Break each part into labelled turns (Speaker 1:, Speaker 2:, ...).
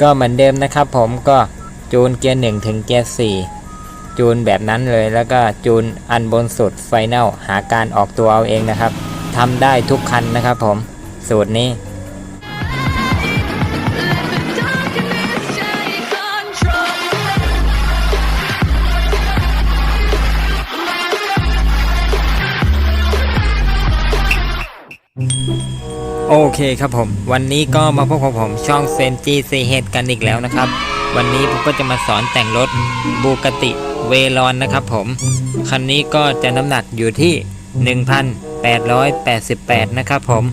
Speaker 1: ก็เหมือนเดิมนะครับผมก็จูนเกียร์หนึ่งถึงเกียร์สี่จูนแบบนั้นเลยแล้วก็จูนอันบนสุดไฟแนลหาการออกตัวเอาเองนะครับทำได้ทุกคันนะครับผมสูตรนี้ โอเคครับผม วันนี้ก็มาพบกับผมช่องเซนจีซีเฮดกันอีกแล้วนะครับ วันนี้ผมก็จะมาสอนแต่งรถบูกติเวลอนนะครับผม คันนี้ก็จะน้ำหนักอยู่ที่ 1,888 นะครับผม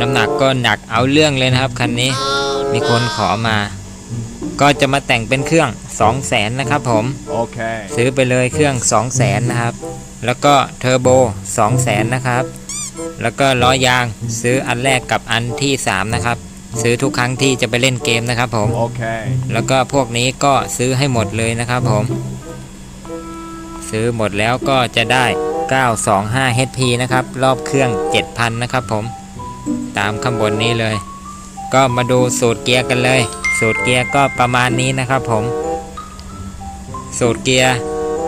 Speaker 1: น้ำหนักก็หนักเอาเรื่องเลยนะครับคันนี้มีคนขอมา ก็จะมาแต่งเป็นเครื่อง 200,000นะครับผม
Speaker 2: Okay.
Speaker 1: ซื้อไปเลยเครื่อง 2 0 0แสนนะครับ แล้วก็เทอร์โบ2 0 0แสนนะครับ แล้วก็ล้อยางซื้ออันแรกกับอันที่ 3 นะครับ ซื้อทุกครั้งที่จะไปเล่นเกมนะครับผม
Speaker 2: Okay.
Speaker 1: แล้วก็พวกนี้ก็ซื้อให้หมดเลยนะครับผม ซื้อหมดแล้วก็จะได้ 925 HP นะครับ รอบเครื่อง 7,000 นะครับผม ตามข้างบนนี้เลย ก็มาดูสูตรเกียร์กันเลย สูตรเกียร์ก็ประมาณนี้นะครับผม สูตรเกียร์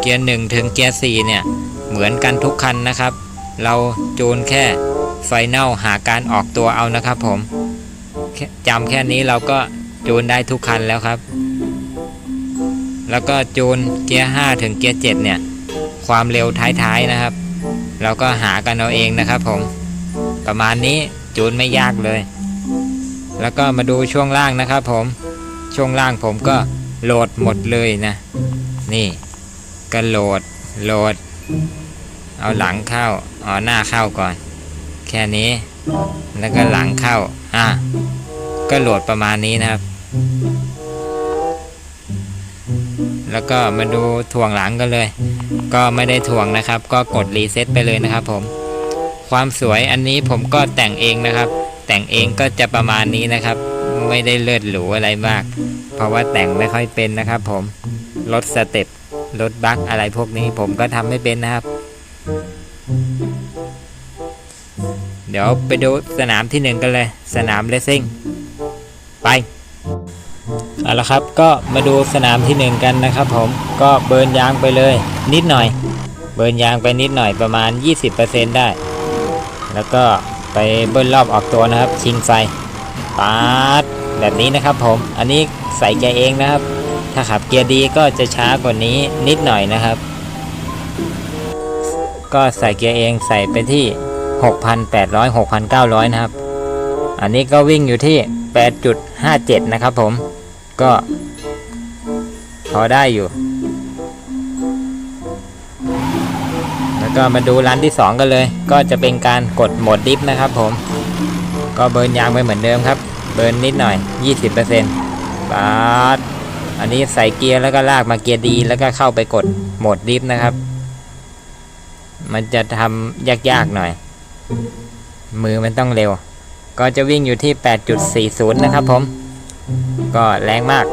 Speaker 1: เกียร์1ถึงเกียร์4เนี่ย เหมือนกันทุกคันนะครับ เราจูนแค่ไฟแนลหาการออกตัวเอานะครับผมจำแค่นี้เราก็จูนได้ทุกคันแล้วครับ แล้วก็จูนเกียร์5ถึงเกียร์7เนี่ย ความเร็วท้ายๆนะครับเราก็หากันเอาเองนะครับผม ประมาณนี้จูนไม่ยากเลย แล้วก็มาดูช่วงล่างนะครับผม ช่วงล่างผมก็โหลดหมดเลยนะ นี่ก็โหลดโหลด เอาหลังเข้าเอาหน้าเข้าก่อน แค่นี้ แล้วก็หลังเข้า อะ ก็โหลดประมาณนี้นะครับ แล้วก็มาดูถ่วงหลังกันเลย ก็ไม่ได้ถ่วงนะครับ ก็กดรีเซ็ตไปเลยนะครับผม ความสวยอันนี้ผมก็แต่งเองนะครับ แต่งเองก็จะประมาณนี้นะครับ ไม่ได้เลิศหรูอะไรมาก เพราะว่าแต่งไม่ค่อยเป็นนะครับผมรถสเต็ปรถบัคอะไรพวกนี้ผมก็ทำไม่เป็นนะครับ เดี๋ยวไปดูสนามที่หนึ่งกันเลย สนามเลสซิ่ง ไปเอาละครับก็มาดูสนามที่หนึ่งกันนะครับผมก็เบิร์นยางไปเลย นิดหน่อย เบิร์นยางไปนิดหน่อยประมาณ 20%ได้ แล้วก็ไปเบิ้ลรอบออกตัวนะครับ ชิงไฟปาดแบบนี้นะครับผมอันนี้ใส่แกเองนะครับ ถ้าขับเกียร์ดีก็จะช้ากว่านี้นิดหน่อยนะครับ ก็ใส่เกียร์เองใส่ไปที่ 6,800 6,900 นะครับ อันนี้ก็วิ่งอยู่ที่ 8.57 นะครับผม ก็ พอได้อยู่ แล้วก็มาดูร้านที่ 2 กันเลย ก็จะเป็นการกดโหมดดิฟนะครับผม ก็เบิร์นยางไปเหมือนเดิมครับ เบิร์นนิดหน่อย 20%ปาดอันนี้ใส่เกียร์แล้วก็ลากมาเกียร์ดี แล้วก็เข้าไปกดโหมดดิฟนะครับ มันจะทำยากๆหน่อย มือมันต้องเร็ว ก็จะวิ่งอยู่ที่ 8.40 นะครับผม ก็แรงมาก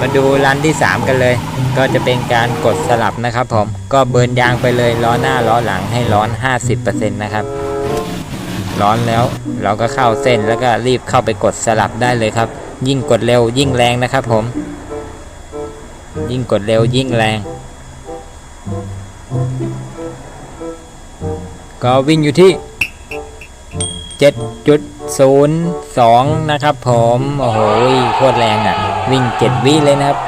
Speaker 1: มาดูรันที่ 3 กันเลย ก็จะเป็นการกดสลับนะครับผม ก็เบิร์นยางไปเลยล้อหน้าล้อหลังให้ร้อน 50%นะครับ ร้อนแล้วเราก็เข้าเส้นแล้วก็รีบเข้าไปกดสลับได้เลยครับ ยิ่งกดเร็วยิ่งแรงนะครับผม ยิ่งกดเร็วยิ่งแรง ก็วิ่งอยู่ที่ 7.02 นะครับผม โอ้โหโคตรแรงอะ วิ่ง 7 วิเลยนะครับ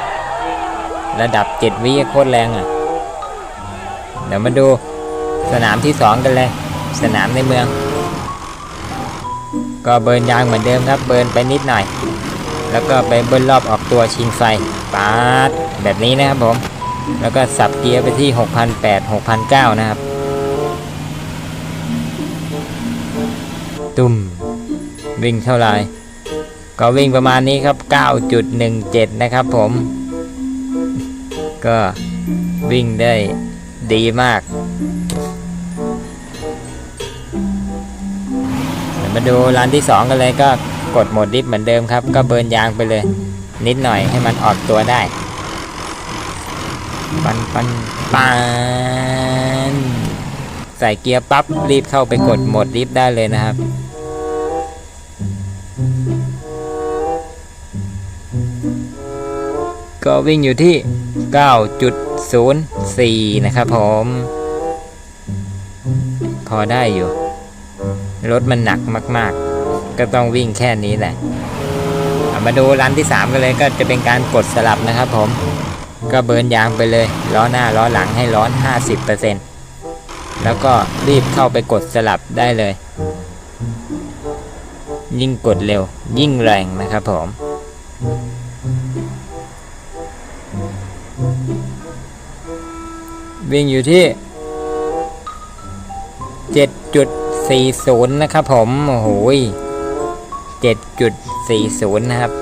Speaker 1: ระดับ 7 วิโคตรแรงอะ เดี๋ยวมาดูสนามที่ 2 กันเลย สนามในเมืองก็เบิร์นยางเหมือนเดิมครับ เบิร์นไปนิดหน่อย แล้วก็ไปเบิ้ลรอบออกตัวชิงไฟปาดแบบนี้นะครับผม แล้วก็สับเกียร์ไปที่ 6,800 6,900 นะครับ ตุ้มวิ่งเท่าไหร่ ก็วิ่งประมาณนี้ครับ 9.17 นะครับผม ก็วิ่งได้ดีมากมาดูร้านที่ 2 กันเลยก็ ดโหมดดิฟเหมือนเดิมครับ ก็เบิร์นยางไปเลย นิดหน่อยให้มันออกตัวได้ ปันปันปันใส่เกียร์ปั๊บรีบเข้าไปกดโหมดลิฟได้เลยนะครับก็วิ่งอยู่ที่ 9.04 นะครับผม พอได้อยู่ รถมันหนักมาก ๆ ก็ต้องวิ่งแค่นี้แหละามาดูร้านที่ 3 กันเลยก็จะเป็นการกดสลับนะครับผม ก็เบิร์นยางไปเลย ล้อหน้าล้อหลังให้ร้อน 50%แล้วก็รีบเข้าไปกดสลับได้เลย ยิ่งกดเร็ว ยิ่งแรงนะครับผม วิ่งอยู่ที่ 7.40 นะครับผม โอ้โห 7.40 นะครับ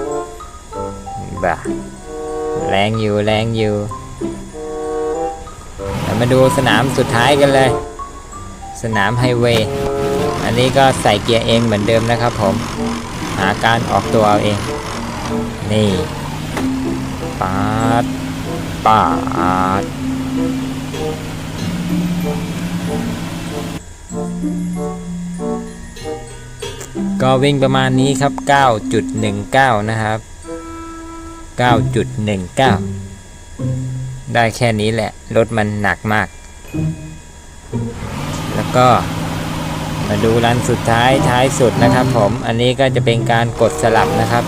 Speaker 1: บ้าแรงอยู่แรงอยู่เรามาดูสนามสุดท้ายกันเลย สนามไฮเวย์อันนี้ก็ใส่เกียร์เองเหมือนเดิมนะครับผม หาการออกตัวเอาเอง นี่ปาดปาด ก็วิ่งประมาณนี้ครับ 9.19 นะครับ 9.19 ได้แค่นี้แหละ รถมันหนักมาก แล้วก็มาดูรันสุดท้ายท้ายสุดนะครับผม อันนี้ก็จะเป็นการกดสลับนะครับ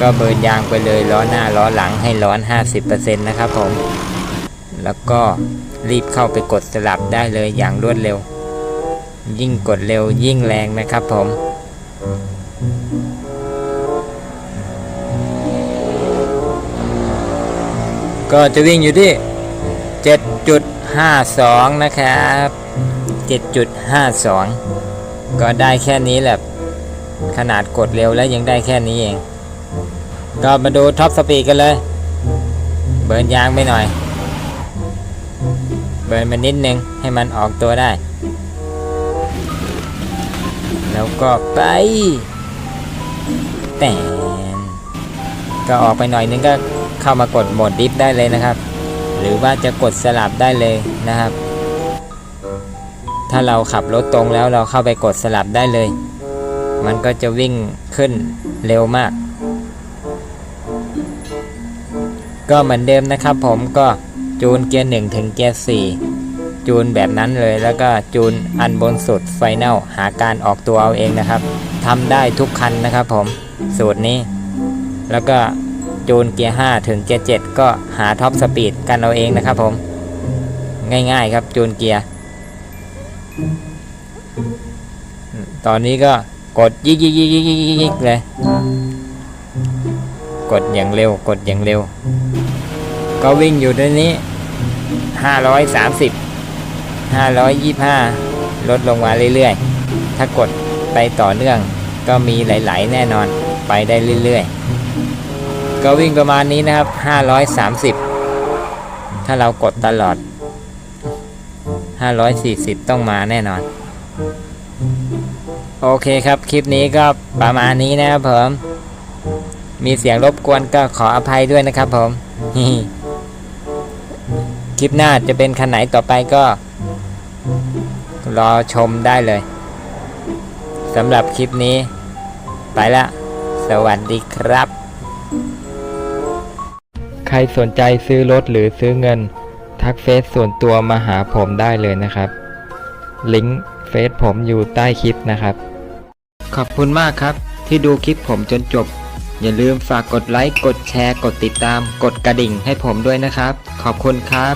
Speaker 1: ก็เบิร์นยางไปเลยล้อหน้าล้อหลังให้ร้อน 50%นะครับผม แล้วก็รีบเข้าไปกดสลับได้เลยอย่างรวดเร็ว ยิ่งกดเร็วยิ่งแรงนะครับผม ก็จะวิ่งอยู่ที่ 7.52 นะครับ 7.52 ก็ได้แค่นี้แหละ ขนาดกดเร็วแล้วยังได้แค่นี้เอง ก็มาดูท็อปสปีดกันเลย เบิร์นยางไปหน่อย เบิร์นมานิดนึงให้มันออกตัวได้ แล้วก็ไปแต่ก็ออกไปหน่อยนึงก็เข้ามากดโหมดดิฟได้เลยนะครับ หรือว่าจะกดสลับได้เลยนะครับ ถ้าเราขับรถตรงแล้วเราเข้าไปกดสลับได้เลย มันก็จะวิ่งขึ้นเร็วมาก ก็เหมือนเดิมนะครับผมก็จูนเกียร์1ถึงเกียร์4 จูนแบบนั้นเลย แล้วก็จูนอันบนสุดไฟแนลหาการออกตัวเอาเองนะครับทำได้ทุกคันนะครับผมสูตรนี้ แล้วก็จูนเกียร์5ถึงเกียร์7ก็หาท็อปสปีดกันเอาเองนะครับผมง่ายๆครับจูนเกียร์ตอนนี้ก็กดยิกยิกยิกยิกยิกยิกยิกเลย กดอย่างเร็วกดอย่างเร็ว ก็วิ่งอยู่ในนี้ 530 525 ลดลงมาเรื่อยๆ ถ้ากดไปต่อเนื่องก็มีไหลๆแน่นอนไปได้เรื่อยๆ ก็วิ่งประมาณนี้นะครับ 530 ถ้าเรากดตลอด 540 ต้องมาแน่นอน โอเคครับคลิปนี้ก็ประมาณนี้นะครับผมมีเสียงรบกวนก็ขออภัยด้วยนะครับผม คลิปหน้าจะเป็นคันไหนต่อไปก็ รอชมได้เลยสำหรับคลิปนี้ ไปละ สวัสดีครับ ใครสนใจซื้อรถหรือซื้อเงิน ทักเฟซส่วนตัวมาหาผมได้เลยนะครับ ลิงก์เฟซผมอยู่ใต้คลิปนะครับ ขอบคุณมากครับ ที่ดูคลิปผมจนจบ อย่าลืมฝากกดไลค์ กดแชร์ กดติดตาม กดกระดิ่งให้ผมด้วยนะครับ ขอบคุณครับ